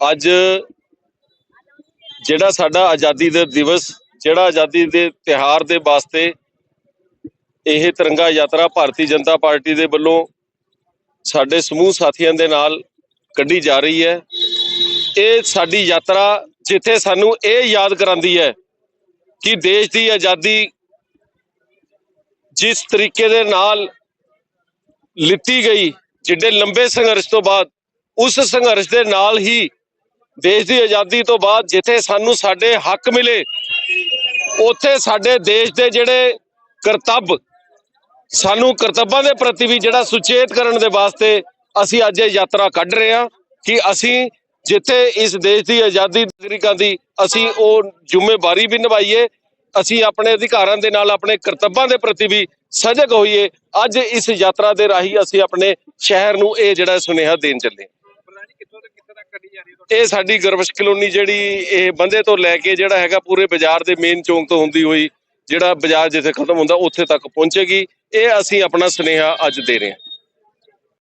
ਅੱਜ ਜਿਹੜਾ ਸਾਡਾ ਆਜ਼ਾਦੀ ਦਾ ਦਿਵਸ ਜਿਹੜਾ ਆਜ਼ਾਦੀ ਦੇ ਤਿਹਾਰ ਦੇ ਵਾਸਤੇ ਇਹ ਤਿਰੰਗਾ ਯਾਤਰਾ ਭਾਰਤੀ ਜਨਤਾ ਪਾਰਟੀ ਦੇ ਵੱਲੋਂ ਸਾਡੇ ਸਮੂਹ ਸਾਥੀਆਂ ਦੇ ਨਾਲ ਕੱਢੀ ਜਾ ਰਹੀ ਹੈ। ਇਹ ਸਾਡੀ ਯਾਤਰਾ ਜਿੱਥੇ ਸਾਨੂੰ ਇਹ ਯਾਦ ਕਰਾਉਂਦੀ ਹੈ ਕਿ ਦੇਸ਼ ਦੀ ਆਜ਼ਾਦੀ ਜਿਸ ਤਰੀਕੇ ਦੇ ਨਾਲ ਲਿੱਤੀ ਗਈ, ਜਿੱਡੇ ਲੰਬੇ ਸੰਘਰਸ਼ ਤੋਂ ਬਾਅਦ, ਉਸ ਸੰਘਰਸ਼ ਦੇ ਨਾਲ ਹੀ ਦੇਸ਼ ਦੀ ਆਜ਼ਾਦੀ ਤੋਂ ਬਾਅਦ ਜਿੱਥੇ ਸਾਨੂੰ ਸਾਡੇ ਹੱਕ ਮਿਲੇ ਉੱਥੇ ਸਾਡੇ ਦੇਸ਼ ਦੇ ਜਿਹੜੇ ਕਰਤੱਵ, ਸਾਨੂੰ ਕਰਤੱਵਾਂ ਦੇ ਪ੍ਰਤੀ ਵੀ ਜਿਹੜਾ ਸੁਚੇਤ ਕਰਨ ਦੇ ਵਾਸਤੇ ਅਸੀਂ ਅੱਜ ਇਹ ਯਾਤਰਾ ਕੱਢ ਰਹੇ ਹਾਂ ਕਿ ਅਸੀਂ ਜਿੱਥੇ ਇਸ ਦੇਸ਼ ਦੀ ਆਜ਼ਾਦੀ ਨਾਗਰਿਕਾਂ ਦੀ ਅਸੀਂ ਉਹ ਜ਼ਿੰਮੇਵਾਰੀ ਵੀ ਨਿਭਾਈਏ, ਅਸੀਂ ਆਪਣੇ ਅਧਿਕਾਰਾਂ ਦੇ ਨਾਲ ਆਪਣੇ ਕਰਤੱਵਾਂ ਦੇ ਪ੍ਰਤੀ ਵੀ ਸਜਗ ਹੋਈਏ, ਅੱਜ ਇਸ ਯਾਤਰਾ ਦੇ ਰਾਹੀਂ ਅਸੀਂ ਆਪਣੇ ਸ਼ਹਿਰ ਨੂੰ ਇਹ ਜਿਹੜਾ ਸੁਨੇਹਾ ਦੇਣ ਚੱਲੇ ਇਹ ਸਾਡੀ ਗਰਵਸ਼ ਕਲੋਨੀ ਜਿਹੜੀ ਇਹ ਬੰਦੇ ਤੋਂ ਲੈ ਕੇ ਜਿਹੜਾ ਹੈਗਾ ਪੂਰੇ ਬਾਜ਼ਾਰ ਦੇ ਮੇਨ ਚੌਂਕ ਤੋਂ ਹੁੰਦੀ ਹੋਈ ਜਿਹੜਾ ਬਾਜ਼ਾਰ ਜਿੱਥੇ ਖਤਮ ਹੁੰਦਾ ਉੱਥੇ ਤੱਕ ਪਹੁੰਚੇਗੀ। ਇਹ ਅਸੀਂ ਆਪਣਾ ਸੁਨੇਹਾ ਅੱਜ ਦੇ ਰਹੇ ਹਾਂ।